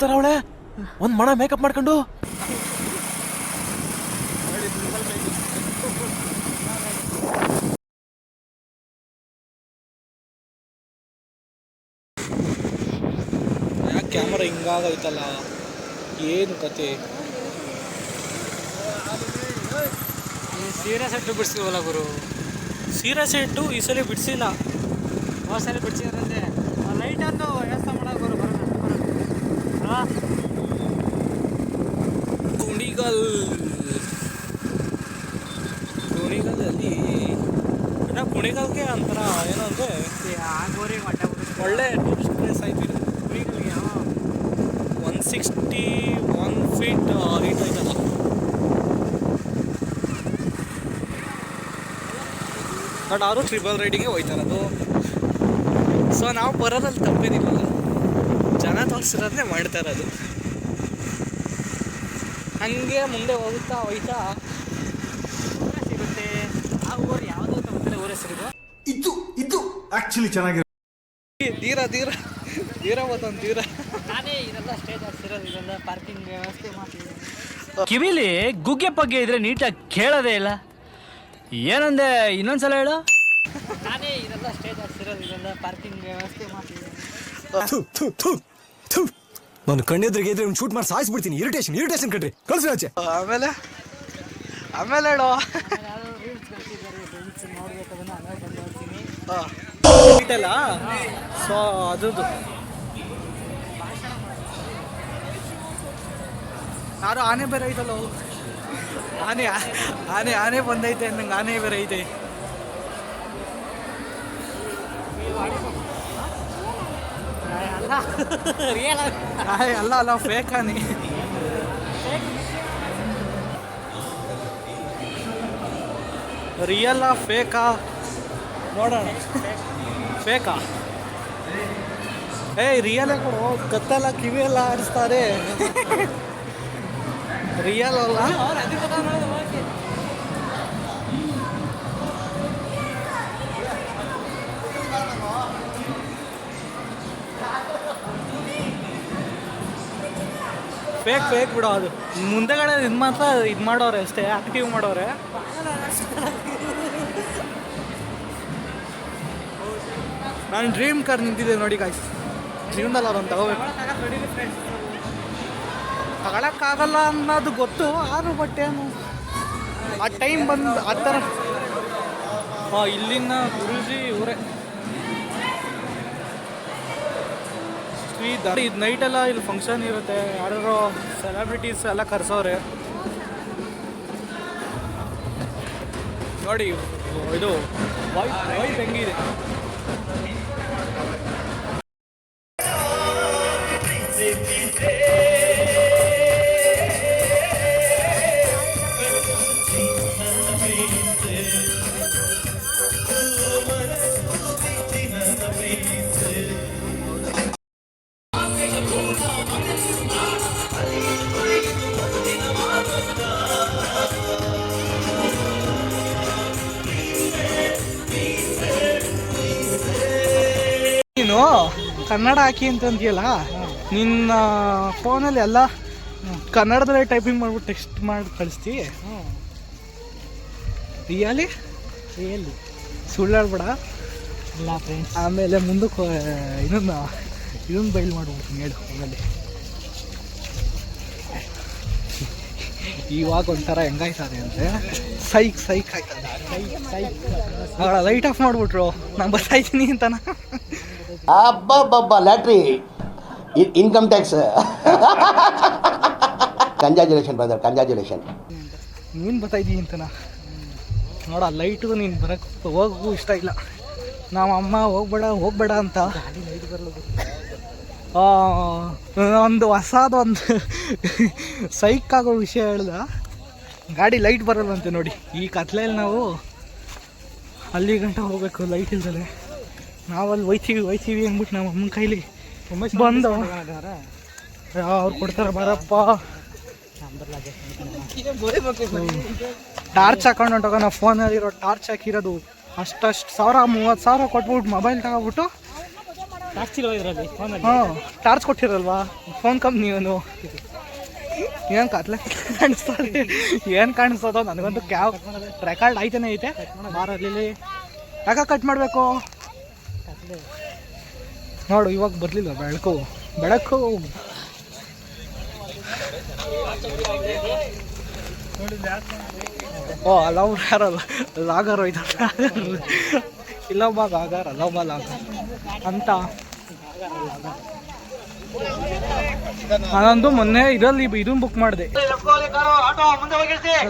ದೇವತರ ಅವಳೆ? ಒಂದ್ ಮಣ ಮೇಕಪ್ ಮಾಡ್ಕೊಂಡು? ಕ್ಯಾಮರಾ ಕ್ಯಾಮ್ರಾ ಹಿಂಗಾಗೈತಲ್ಲ ಏನು ಕತೆ? ಸೀರೆ ಸೆಟ್ಟು ಬಿಡಿಸ್ತೀವಲ್ಲ ಗುರು? ಸೀರೆ ಸೆಟ್ಟು ಈ ಸಲ ಬಿಡಿಸಿಲ್ಲ. ಹೋದ ಸಲ ಬಿಡಿಸಿದ್ರಂತೆ ಲೈಟ್ ಒಂದು ವ್ಯವಸ್ಥೆ ಮಾಡೋದು ಗುರು ಬರೋಣ ಕುಣಿಗಲ್ ಕುಣಿಗಲಲ್ಲಿ ಇನ್ನು ಕುಣಿಗಲ್ಗೆ ಒಂಥರ ಏನಂದ್ರೆ ಆ ಗೋರಿ ಮಟ್ಟ ಬಿಡಿಸ್ತೀವಿ ಒಳ್ಳೆ ಟೂರಿಸ್ಟ್ ಪ್ಲೇಸ್ ಆಯ್ತು ಇದು. One sixty one feet height ಐತಲ್ಲ. ಬಟ್ ಅವರು ಟ್ರಿಬಲ್ ರೈಡಿಂಗ್ಗೆ ಹೋಯ್ತಾರದು ಸೊ ನಾವು ಬರೋದ್ರಲ್ಲಿ ತಪ್ಪೇನಿಲ್ಲ. ಜನ ತೋರಿಸಿರೋದನ್ನೇ ಮಾಡ್ತಾ ಇರೋದು ಹಂಗೆ ಮುಂದೆ ಹೋಗುತ್ತಾ ಹೋಯ್ತಾ ಸಿಗುತ್ತೆ. ಆ ಊರು ಯಾವುದೋ ತಗೋತಾರೆ ಊರ ಸಿಗುತ್ತೆ ಇದು ಇದು ಆಕ್ಚುಲಿ ಚೆನ್ನಾಗಿರೋ ತೀರ ತೀರ ತೀರ ಮತ್ತೊಂದು ತೀರ ನಾನೇ ಇದೆಲ್ಲ ಸ್ಟೇಜ್ ಹಾಕ್ಸಿರೋದು ಇದೆಲ್ಲ ಪಾರ್ಕಿಂಗ್ ವ್ಯವಸ್ಥೆ ಮಾಡ್ತಿದ್ದೀನಿ. ಕಿವಿಲಿ ಗುಗ್ಗೆ ಪಗ್ಗೆ ಇದ್ರೆ ನೀಟಾಗಿ ಕೇಳೋದೇ ಇಲ್ಲ. ಏನಂದೆ ಇನ್ನೊಂದ್ಸಲ ಹೇಳು. ನಾನೇ ಇದೆಲ್ಲ ಸ್ಟೇಜ್ ಹಾಕ್ಸಿರೋದು ಇದೆಲ್ಲ ಪಾರ್ಕಿಂಗ್ ವ್ಯವಸ್ಥೆ ಮಾಡ್ತಿದ್ದೀನಿ. ನಾನು ಕಣ್ಣೆದ್ರಿಗೆ ಇದ್ರೆ ಶೂಟ್ ಮಾಡಿ ಸಾಯಿಸ್ಬಿಡ್ತೀನಿ ಇರಿಟೇಷನ್ ಇರಿಟೇಷನ್ ಕಟ್ರಿ ಕಳ್ಸಿ ಆಚೆ. ಆಮೇಲೆ ಆಮೇಲೆ ಹೇಳೋ. ಸೊ ಅದ್ರದ್ದು. ಯಾರು ಆನೆ ಬೇರೆ ಐತಲ್ಲ? ಆನೆ ಆನೆ ಆನೆ ಬಂದೈತೆ ನಂಗೆ ಆನೆ ಬೇರೆ ಐತೆ. ಅಲ್ಲ ರಿಯಲ್ ಆಯ್ ಅಲ್ಲ ಅಲ್ಲ ಫೇಕಾ ನೀ? ರಿಯಲ್ಲ ಫೇಕಾ ನೋಡೋಣ. ಫೇಕಾ ಏಯ್ ರಿಯಲ್ ಕೊಡು. ಕತ್ತೆಲ್ಲ ಕಿವಿ ಎಲ್ಲ ಆಡಿಸ್ತಾರೆ ರಿಯಲ್ ಅಲ್ಲ? ಫೇಕ್ ಫೇಕ್ ಬಿಡೋ ಅದು. ಮುಂದೆಗಡೆ ಇದು ಮಾತ್ರ ಇದು ಮಾಡೋರೆ ಅಷ್ಟೇ ಆಕ್ಟಿವ್ ಮಾಡೋರೆ. ನಾನು ಡ್ರೀಮ್ ಕಾರ್ ನಿಂತಿದ್ದೆ ನೋಡಿ ಗಾಯ್ಸ್ ಜೀವನದಲ್ಲಿ ಅದೊಂದು ತಗೋಬೇಕು. ತಗೊಳಕ್ಕಾಗಲ್ಲ ಅನ್ನೋದು ಗೊತ್ತು ಆದ್ರೂ ಬಟ್ ಏನು? ಆ ಟೈಮ್ ಬಂದು ಆ ಥರ. ಹಾಂ ಇಲ್ಲಿನ ಗುರುಜಿ ಇವರೇ. ದ ಇದು ನೈಟೆಲ್ಲ ಇಲ್ಲಿ ಫಂಕ್ಷನ್ ಇರುತ್ತೆ. ಯಾರು ಸೆಲೆಬ್ರಿಟೀಸ್ ಎಲ್ಲ ಕರೆಸೋರೆ ನೋಡಿ, ಇದು ವೈಟ್ ವೈಟ್ ಹೆಂಗಿದೆ? ಕನ್ನಡ ಹಾಕಿ ಅಂತ ಅಂತೀಯಲ್ಲ ನಿನ್ನ ಫೋನಲ್ಲಿ ಎಲ್ಲ ಕನ್ನಡದಲ್ಲೇ ಟೈಪಿಂಗ್ ಮಾಡ್ಬಿಟ್ಟು ಟೆಕ್ಸ್ಟ್ ಮಾಡಿ ಕಳಿಸ್ತಿ. Really really ಸುಳ್ಳಾಡ್ಬೇಡ. ಇಲ್ಲ ಫ್ರೆಂಡ್ಸ್ ಆಮೇಲೆ ಮುಂದಕ್ಕೆ ಇದನ್ನ ಇದನ್ನ ಬೈಲ್ ಮಾಡ್ಬಿಡ್ತೀನಿ ಹೇಳು ಆಮೇಲೆ ಇವಾಗ ಒಂಥರ ಹೆಂಗಾಯ್ತಾರೆ ಅಂದರೆ ಸೈಕ್ ಸೈಕ್ ಆಯ್ತದೆ ಲೈಟ್ ಆಫ್ ಮಾಡಿಬಿಟ್ರು. ನಾನು ಬರ್ತಾಯಿದ್ದೀನಿ ಅಂತನ. ಅಬ್ಬಬ್ಬಬ್ಬ lottery income tax. Congratulation brother congratulation ನೀನು ಬರ್ತಾಯಿದ್ದೀನಿ ಅಂತ ನೋಡ ಲೈಟು ನೀನು ಬರೋಕ್ಕೆ ಹೋಗು ಇಷ್ಟ ಇಲ್ಲ. ನಮ್ಮ ಅಮ್ಮ, ಹೋಗ್ಬೇಡ ಹೋಗ್ಬೇಡ ಅಂತ. ಒಂದು ಹೊಸದೊಂದು ಸೈಕ್ ಆಗೋ ವಿಷಯ ಹೇಳ್ದ. ಗಾಡಿ ಲೈಟ್ ಬರಲ್ಲಂತೆ ನೋಡಿ. ಈ ಕತ್ಲೆಯಲ್ಲಿ ನಾವು ಅಲ್ಲಿ ಗಂಟ ಹೋಗ್ಬೇಕು ಲೈಟ್ ಇಲ್ದಲೆ. ನಾವಲ್ಲಿ ಒಯ್ತೀವಿ ಒಯ್ತೀವಿ ಅಂದ್ಬಿಟ್ಟು ನಮ್ಮ ಅಮ್ಮನ ಕೈಲಿ ಬಂದು ಅವ್ರು ಕೊಡ್ತಾರೆ ಬರಪ್ಪ. ಟಾರ್ಚ್ ಹಾಕೊಂಡು ಹೊಂಟೋಗ ನಾವು ಫೋನಲ್ಲಿರೋ ಟಾರ್ಚ್ ಹಾಕಿರೋದು ಅಷ್ಟಷ್ಟು ಸಾವಿರ ಮೂವತ್ತು ಸಾವಿರ ಕೊಟ್ಬಿಟ್ಟು ಮೊಬೈಲ್ ತಗೊಬಿಟ್ಟು ಹಾಂ ಟಾರ್ಚ್ ಕೊಟ್ಟಿರಲ್ವಾ? ಫೋನ್ ಕಂಪ್ನಿ ಏನು ಏನು ಕತ್ಲೆ ಕಾಣಿಸ್ತಾ ಏನು ಕಾಣಿಸ್ತದೋ ನನಗಂತೂ ಕ್ಯಾಬ್ ರೆಕಾರ್ಡ್ ಐತನೇ ಐತೆ. ಬಾರಲ್ಲಿ ಯಾಕೆ ಕಟ್ ಮಾಡಬೇಕು? ನೋಡು ಇವಾಗ ಬರಲಿಲ್ಲ ಬೆಳಕು. ಬೆಳಕು. ಓ ಅಲವ್ ಯಾರಲ್ಲ ಲಾಗರ್ ಹೋಯ್ತಾರೆ ಇಲ್ಲೊಬ್ಬ ಲಾಗರ್ ಅಲವ ಲಾಗರ್. ಅಂತ. ನಾನಂದು ಮೊನ್ನೆ ಇದರಲ್ಲಿ ಇದನ್ನ ಬುಕ್ ಮಾಡಿದೆ.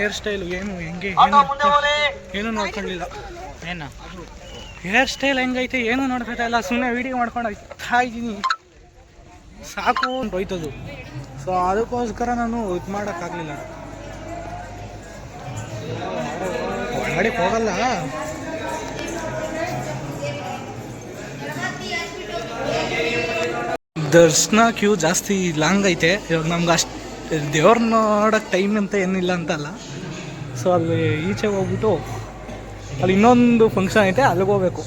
ಹೇರ್ ಸ್ಟೈಲ್ ಏನು ಹೆಂಗೆ ಏನು ಏನು ನೋಡ್ಕೊಳ್ಳಿಲ್ಲ ಏನು? ಹೇರ್ ಸ್ಟೈಲ್ ಹೆಂಗೈತೆ ಏನು ನೋಡ್ಕೊತಾ ಇಲ್ಲ ಸುಮ್ಮನೆ ವಿಡಿಯೋ ಮಾಡ್ಕೊಂಡು ಹೋಗ್ತಾ ಇದ್ದೀನಿ ಸಾಕು ಹೋಯ್ತದು. ಸೊ ಅದಕ್ಕೋಸ್ಕರ ನಾನು ಇದು ಮಾಡೋಕ್ಕಾಗಲಿಲ್ಲ. ಒಳಗಡೆ ಹೋಗಲ್ಲ. ದರ್ಶನ ಕ್ಯೂ ಜಾಸ್ತಿ ಲಾಂಗ್ ಐತೆ. ಇವಾಗ ನಮ್ಗೆ ಅಷ್ಟು, ದೇವ್ರ ನೋಡೋಕೆ ಟೈಮ್ ಅಂತ ಏನಿಲ್ಲ ಅಂತಲ್ಲ. ಸೊ ಅಲ್ಲಿ ಈಚೆ ಹೋಗ್ಬಿಟ್ಟು ಅಲ್ಲಿ ಇನ್ನೊಂದು ಫಂಕ್ಷನ್ ಐತೆ, ಅಲ್ಲಿಗೆ ಹೋಗ್ಬೇಕು.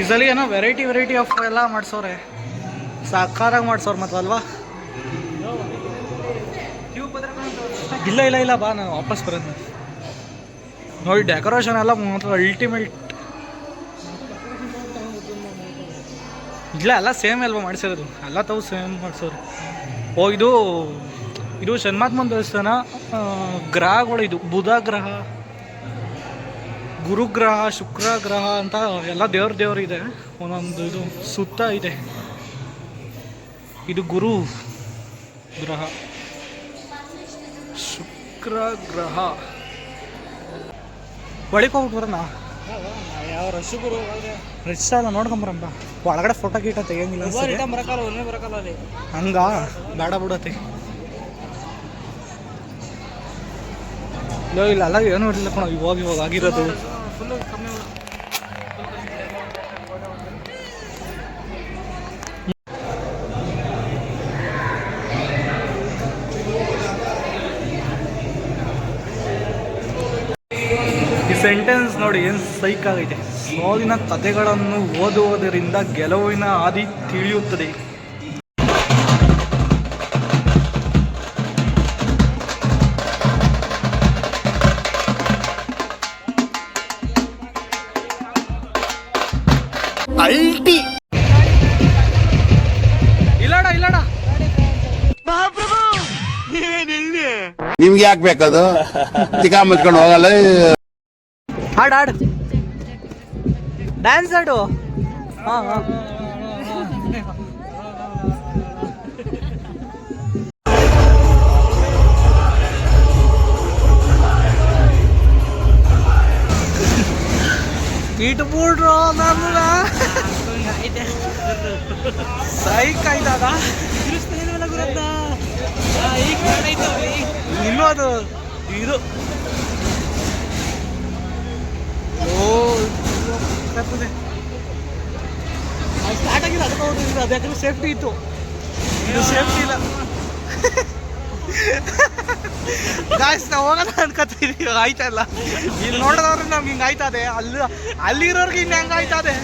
ಇಸಲಿ ಏನೋ ವೆರೈಟಿ ವೆರೈಟಿ ಆಫ್ ಎಲ್ಲ ಮಾಡಿಸೋರೆ. ಸಾಕಾರಾಗಿ ಮಾಡಿಸೋರು ಮತ್ತೆ ಅಲ್ವಾ? ಇಲ್ಲ ಇಲ್ಲ ಇಲ್ಲ, ಬಾ, ನಾನು ವಾಪಸ್ ಬರೋದು. ನೋಡಿ ಡೆಕೋರೇಷನ್ ಎಲ್ಲ ಮಾತ್ರ ಅಲ್ಟಿಮೇಟ್ ಇಲ್ಲ, ಎಲ್ಲ ಸೇಮ್ ಅಲ್ವಾ ಮಾಡಿಸಿರೋದು. ಎಲ್ಲ ತಾವು ಸೇಮ್ ಮಾಡಿಸೋರು. ಓ ಇದು ಇದು ಶನ್ಮಾತ್ಮನ ದೇವಸ್ಥಾನ ಗ್ರಹಗಳು ಇದು, ಬುಧ ಗ್ರಹ ಗುರುಗ್ರಹ ಶುಕ್ರ ಗ್ರಹ ಅಂತ ಎಲ್ಲ ದೇವ್ರ ದೇವ್ರ ಇದೆ. ಒಂದೊಂದು ಇದು ಸುತ್ತ ಇದೆ. ಇದು ಗುರು ಗ್ರಹ. ಶುಕ್ರ ಗ್ರಹ ಒಳಗೆ ಹೋಗ್ಬಿಟ್ಟು ಬರೋಣ ಯಾವ ರಶ್ ಗುರು ಅಲ್ಲ ನೋಡ್ಕೊಂಬರಂಬ ಒಳಗಡೆ ಫೋಟೋ ಗೀಟ ತೆಗಿಯಂಗಿಲ್ಲ. ಬರಕಲ್ಲ ಒಮ್ಮೆ ಬರಕಲ್ಲ ಅಲ್ಲಿ. ಹಂಗ? ಬೇಡ ಬಿಡತ್ತೆ. ಇಲ್ಲ ಇಲ್ಲ ಅಲ್ಲ ಏನು ಇರಲಿಲ್ಲ ಕಣ ಇವಾಗ ಇವಾಗ ಆಗಿರೋದು. ಫುಲ್ಲು ಕಮ್ಮಿ ಈ ಸೆಂಟೆನ್ಸ್ ನೋಡಿ ಏನು ಸೈಕ್ ಆಗೈತೆ. ಸೋಲಿನ ಕಥೆಗಳನ್ನು ಓದುವುದರಿಂದ ಗೆಲುವಿನ ಹಾದಿ ತಿಳಿಯುತ್ತದೆ. ಅಲ್ಟಿ ಇಲ್ಲಡ ಇಲ್ಲಡ. ನಿಮ್ಗೆ ಯಾಕೆ ಬೇಕದು? ಚಿಕ್ಕ ಮುಚ್ಕೊಂಡು ಹೋಗಲ್ಲ ಹಾಡು ಹಾಡು. ಡ್ಯಾನ್ಸ್ ಹಾಡು. ಹಾಂ ಹಾಂ. ಇಟ್ಬಿಡ್ರು ನನ್ನ ಸೈಕ್ ಆಯ್ತದ ಇನ್ನೂ ಅದು ಇದು ಓ ಬರ್ತದೆ ಸ್ಟಾರ್ಟ್ ಆಗಿಲ್ಲ, ಅದಕ್ಕೆ ಅದು ಯಾಕಂದ್ರೆ ಸೇಫ್ಟಿ ಇತ್ತು. ಸೇಫ್ಟಿ ಇಲ್ಲ. ಗಾಯ್ಸ್ ಹೋಗೋಣ ಅನ್ಕೋತೀವಿ ಆಯ್ತಾ ಇಲ್ಲ? ಇಲ್ಲಿ ನೋಡಿದವ್ರೆ ನಮ್ಗೆ ಹಿಂಗೆ ಆಯ್ತದೆ ಅಲ್ಲಿ, ಅಲ್ಲಿರೋರ್ಗೆ ಇನ್ನು ಹೆಂಗೆ ಆಯ್ತದೆ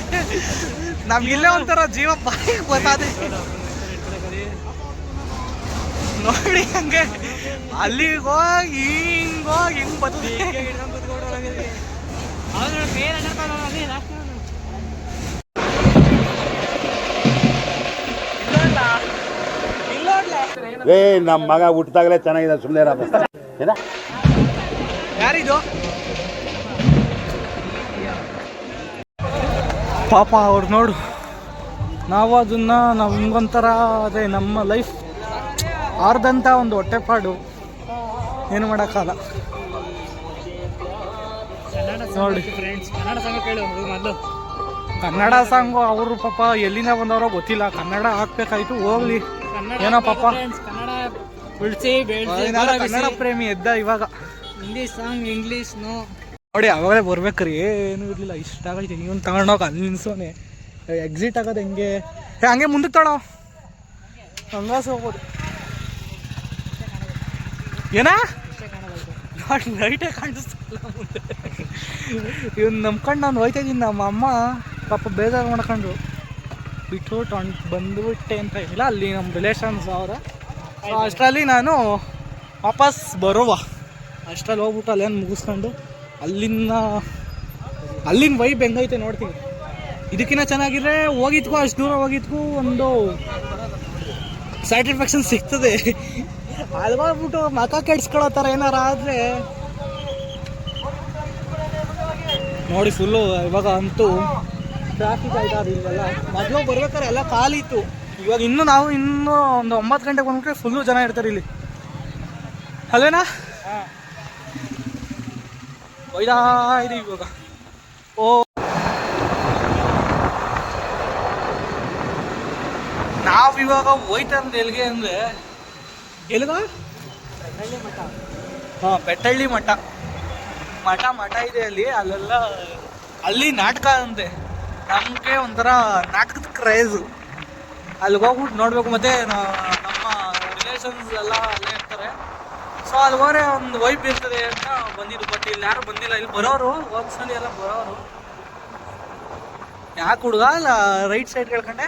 ನಮ್ಗೆ ಇಲ್ಲೇ ಒಂಥರ ಜೀವ ಬಾಯಿಗೆ ಬರ್ತದೆ ನೋಡಿ ಹಂಗೆ, ಅಲ್ಲಿಗೆ ಹೋಗಿ, ಹಿಂಗ್ ಹೋಗಿ, ಹಿಂಗ್ ಬರ್ತದೆ. ಏ ನಮ್ಮ ಮಗ ಹುಟ್ಟಿದಾಗಲೇ ಚೆನ್ನಾಗಿದೆ ಸುಮ್ಮನೆ ಏನ? ಯಾರಿದು? ಪಾಪ ಅವ್ರು ನೋಡು ನಾವು ಅದನ್ನ ನಮ್ಗೊಂಥರ ಅದೇ ನಮ್ಮ ಲೈಫ್ ಆರ್ದಂಥ ಒಂದು ಹೊಟ್ಟೆಪಾಡು. ಏನು ಮಾಡೋಕ್ಕಲ್ಲ ಕನ್ನಡ ನೋಡಿ. ಫ್ರೆಂಡ್ಸ್ ಕನ್ನಡ ಸಾಂಗು ಅವರು ಪಾಪ ಎಲ್ಲಿಂದ ಬಂದವರೋ ಗೊತ್ತಿಲ್ಲ. ಕನ್ನಡ ಹಾಕ್ಬೇಕಾಯ್ತು ಹೋಗ್ಲಿ. ಏನೋ ಪಾಪ. ಉಳಿಸಿ ಕನ್ನಡ ಪ್ರೇಮಿ ಎದ್ದ ಇವಾಗ. ಹಿಂದಿ ಸಾಂಗ್ ಇಂಗ್ಲೀಷ್ ನೋ ನೋಡಿ ಅವಾಗಲೇ ಬರ್ಬೇಕ್ರಿ. ಏನು ಇರಲಿಲ್ಲ ಇಷ್ಟ ಆಗೈತೆ. ಇವನು ತಗೊಂಡೋಗ ಅಲ್ಲಿ ನಿಲ್ಸೋನೆ. ಎಕ್ಸಿಟ್ ಆಗೋದು ಹೆಂಗೆ? ಹಂಗೆ ಮುಂದಕ್ಕೆ ತಗೊಳೋ ಹಂಗಾಸ ಹೋಗ್ಬೋದು. ಏನಾ? ಲೈಟೇ ಕಾಣಿಸ್ತಿಲ್ಲ ಮುಂದೆ. ಇವ್ನು ನಂಬ್ಕೊಂಡು ನಾನು ಹೋಯ್ತಾ ಇದ್ದೀನಿ ನಮ್ಮ ಅಮ್ಮ ಪಾಪ ಬೇಜಾರು ಮಾಡ್ಕೊಂಡು. ಬಿಟ್ಟು ಟೊಂಟ್ ಬಂದುಬಿಟ್ಟೆ ಅಂತ ಇಲ್ಲ ಅಲ್ಲಿ ನಮ್ಮ ರಿಲೇಷನ್ಸ್ ಅವರ. ಅಷ್ಟರಲ್ಲಿ ನಾನು ವಾಪಸ್ ಬರುವ. ಅಷ್ಟರಲ್ಲಿ ಹೋಗ್ಬಿಟ್ಟು ಅಲ್ಲೇನು ಮುಗಿಸ್ಕೊಂಡು ಅಲ್ಲಿನ ಅಲ್ಲಿನ ವೈಬ್ ಹೆಂಗೈತೆ ನೋಡ್ತೀನಿ. ಇದಕ್ಕಿಂತ ಚೆನ್ನಾಗಿದ್ರೆ ಹೋಗಿದ್ಕೂ, ಅಷ್ಟು ದೂರ ಹೋಗಿದ್ಕೂ ಒಂದು ಸ್ಯಾಟಿಸ್ಫ್ಯಾಕ್ಷನ್ ಸಿಗ್ತದೆ. ಅಲ್ವಾಗ್ಬಿಟ್ಟು ಮಕ ಕೆಡ್ಸ್ಕೊಳ್ಳೋ ಥರ ಏನಾರ ಆದರೆ ನೋಡಿ ಫುಲ್ಲು ಇವಾಗ ಅಂತೂ ಟ್ರಾಫಿಕ್ ಆಯ್ತಾ ಇಲ್ಲೆಲ್ಲ ಮೊದಲು ಬರ್ಬೇಕಾದ್ರೆ ಎಲ್ಲ ಖಾಲಿ ಇತ್ತು. ಇವಾಗ ಇನ್ನು ನಾವು ಇನ್ನೂ ಒಂದು ಒಂಬತ್ತು ಗಂಟೆಗೆ ಬಂದ್ಬಿಟ್ರೆ ಫುಲ್ಲು ಜನ ಇರ್ತಾರೆ ಇಲ್ಲಿ. ಅಲ್ವೇನಾ? ಒಯ್ದಾ ಇದೆ ಇವಾಗ. ಓ. ನಾವು ಇವಾಗ ಹೋಯ್ತಂದ್ರೆ ಎಲ್ಲಿಗೆ ಅಂದರೆ ಎಲ್ಗ ಹಾಂ, ಬೆಟ್ಟಳ್ಳಿ ಮಠ. ಮಠ ಮಠ ಇದೆ ಅಲ್ಲಿ. ಅಲ್ಲೆಲ್ಲ ಅಲ್ಲಿ ನಾಟಕ ಅಂತೆ. ನಮಗೆ ಒಂಥರ ನಾಟಕದ ಕ್ರೇಜು ಅಲ್ಲಿಗೆ ಹೋಗ್ಬಿಟ್ಟು ನೋಡಬೇಕು ಮತ್ತು ನಮ್ಮ ರಿಲೇಷನ್ಸ್ ಎಲ್ಲ ಅಲ್ಲೇ ಇರ್ತಾರೆ. ಸೊ ಅಲ್ಲಿ ಹೋದ್ರೆ ಒಂದು ವೈಪ್ ಇರ್ತದೆ ಅಂತ ಬಂದಿದ್ದು ಬಟ್ ಇಲ್ಲಿ ಯಾರು ಬಂದಿಲ್ಲ. ಇಲ್ಲಿ ಬರೋರು ಒಂದ್ಸಲ ಎಲ್ಲ ಬರೋರು. ಯಾಕೆ ಹುಡುಗ? ಅಲ್ಲ ರೈಟ್ ಸೈಡ್ ಕೇಳ್ಕೊಂಡೆ.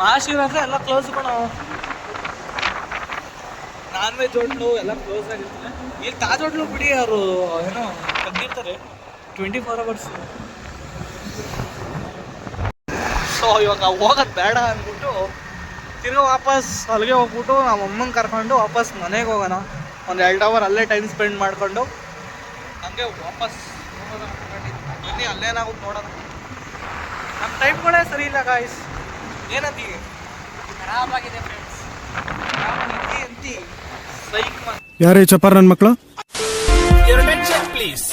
ಮಹಾಶಿವರಾತ್ರಿ ಎಲ್ಲ ಕ್ಲೋಸ್ ಕಣ. ನಾನ್ ವೆಜ್ ಹೋಟ್ಲು ಎಲ್ಲ ಕ್ಲೋಸ್ ಆಗಿರ್ತದೆ. ಇಲ್ಲಿ ತಾಜ್ ಹೋಟ್ಲು ಬಿಡಿ ಅವರು ಏನೋ ತೆಗ್ದಿರ್ತಾರೆ ಟ್ವೆಂಟಿ ಫೋರ್ ಅವರ್ಸ್ ಸೊ ಇವಾಗ ಹೋಗೋದು ಬೇಡ ಅಂದ್ಬಿಟ್ಟು ತಿರ್ಗಾ ವಾಪಸ್ ಅಲ್ಲಿಗೆ ಹೋಗ್ಬಿಟ್ಟು ನಮ್ಮ ಅಮ್ಮನ ಕರ್ಕೊಂಡು ವಾಪಸ್ ಮನೆಗೆ ಹೋಗೋಣ. ಒಂದು ಎರಡು ಅವರ್ ಅಲ್ಲೇ ಟೈಮ್ ಸ್ಪೆಂಡ್ ಮಾಡಿಕೊಂಡು ಹಂಗೆ ವಾಪಸ್. ಬನ್ನಿ ಅಲ್ಲೇನಾಗುತ್ತೆ ನೋಡೋಣ. ನಮ್ಮ ಟೈಮ್ಗಳೇ ಸರಿ ಇಲ್ಲ ಗಾಯ್ಸ್ ಏನಂತೀವಿ ಖರಾಬಾಗಿದೆ ಫ್ರೆಂಡ್ಸ್ ಅಂತಿ? ಸೈಕ್ ಯಾರೇ ಚಪ್ಪಾರ ನನ್ನ ಮಕ್ಕಳು ಪ್ಲೀಸ್